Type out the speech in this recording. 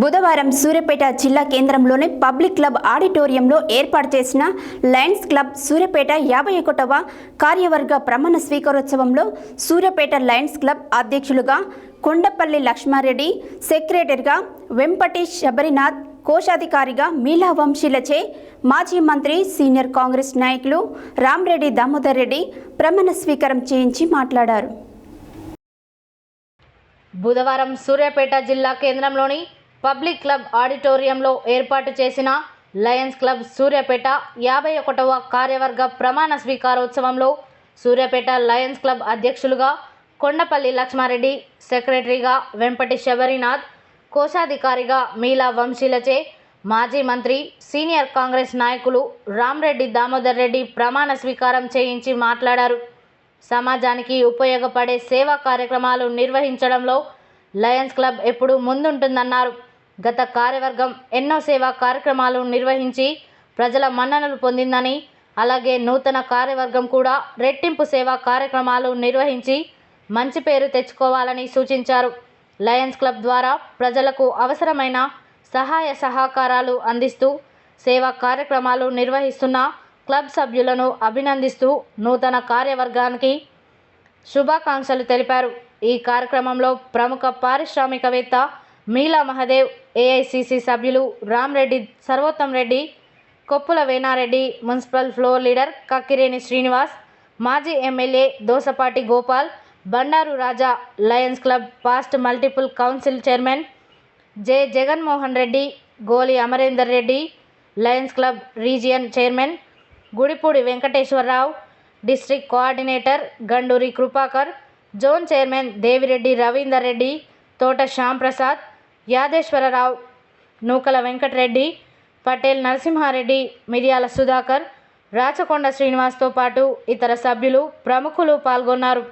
బుధవారం సూర్యపేట జిల్లా కేంద్రంలోని పబ్లిక్ క్లబ్ ఆడిటోరియంలో ఏర్పాటు చేసిన లయన్స్ క్లబ్ సూర్యపేట యాభై ఒకటవ కార్యవర్గ ప్రమాణ స్వీకారోత్సవంలో సూర్యపేట లయన్స్ క్లబ్ అధ్యక్షులుగా కొండపల్లి లక్ష్మారెడ్డి సెక్రటరీగా వెంపటి శబరినాథ్ కోశాధికారిగా మీలా వంశీలచే మాజీ మంత్రి సీనియర్ కాంగ్రెస్ నాయకులు రామ్రెడ్డి దామోదర్ రెడ్డి ప్రమాణ స్వీకారం చేయించి మాట్లాడారు. బుధవారం సూర్యాపేట జిల్లా కేంద్రంలోని పబ్లిక్ క్లబ్ ఆడిటోరియంలో ఏర్పాటు చేసిన లయన్స్ క్లబ్ సూర్యాపేట యాభై ఒకటవ కార్యవర్గ ప్రమాణ స్వీకారోత్సవంలో సూర్యాపేట లయన్స్ క్లబ్ అధ్యక్షులుగా కొండపల్లి లక్ష్మారెడ్డి సెక్రటరీగా వెంపటి శబరినాథ్ కోశాధికారిగా మీలా వంశీలచే మాజీ మంత్రి సీనియర్ కాంగ్రెస్ నాయకులు రామ్రెడ్డి దామోదర్ రెడ్డి ప్రమాణ స్వీకారం చేయించి మాట్లాడారు. సమాజానికి ఉపయోగపడే సేవా కార్యక్రమాలు నిర్వహించడంలో లయన్స్ క్లబ్ ఎప్పుడూ ముందుంటుందన్నారు. గత కార్యవర్గం ఎన్నో సేవా కార్యక్రమాలు నిర్వహించి ప్రజల మన్ననలు పొందిందని అలాగే నూతన కార్యవర్గం కూడా రెట్టింపు సేవా కార్యక్రమాలు నిర్వహించి మంచి పేరు తెచ్చుకోవాలని సూచించారు. లయన్స్ క్లబ్ ద్వారా ప్రజలకు అవసరమైన సహాయ సహకారాలు అందిస్తూ సేవా కార్యక్రమాలు నిర్వహిస్తున్న క్లబ్ సభ్యులను అభినందిస్తూ నూతన కార్యవర్గానికి శుభాకాంక్షలు తెలిపారు. ఈ కార్యక్రమంలో ప్రముఖ పారిశ్రామికవేత్త మీలా మహదేవ్ ఏఐసిసి సభ్యులు Ramreddy Sarvottam Reddy Koppula Venareddy municipal floor leader Kakkireni Srinivas మాజీ MLA Dosapati Gopal Bandaru Raja lions club past multiple council chairman J Jaganmohan Reddy Goli Amarender Reddy lions club region chairman Gudipudi Venkateswararao district coordinator Ganduri Krupakar zone chairman Devireddy Ravinder Reddy Thota Shyamprasad Yadeswararao నూకల వెంకటరెడ్డి పటేల్ నరసింహారెడ్డి మిర్యాల సుధాకర్ రాచకొండ శ్రీనివాస్తో పాటు ఇతర సభ్యులు ప్రముఖులు పాల్గొన్నారు.